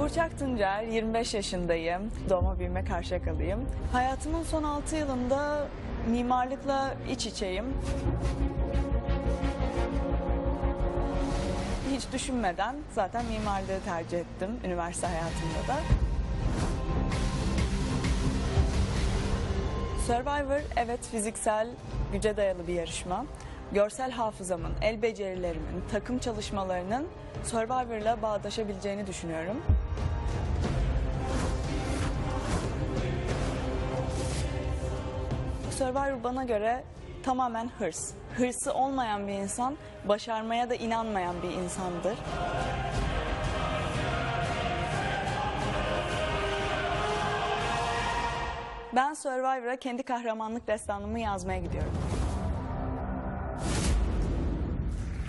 Burçak Tuncer, 25 yaşındayım. Doğma büyüme Karşıyaka'lıyım. Hayatımın son 6 yılında mimarlıkla iç içeyim. Hiç düşünmeden zaten mimarlığı tercih ettim üniversite hayatımda da. Survivor evet fiziksel güce dayalı bir yarışma. Görsel hafızamın, el becerilerimin, takım çalışmalarının Survivor'la bağdaşabileceğini düşünüyorum. Survivor bana göre tamamen hırs. Hırsı olmayan bir insan, başarmaya da inanmayan bir insandır. Ben Survivor'a kendi kahramanlık destanımı yazmaya gidiyorum.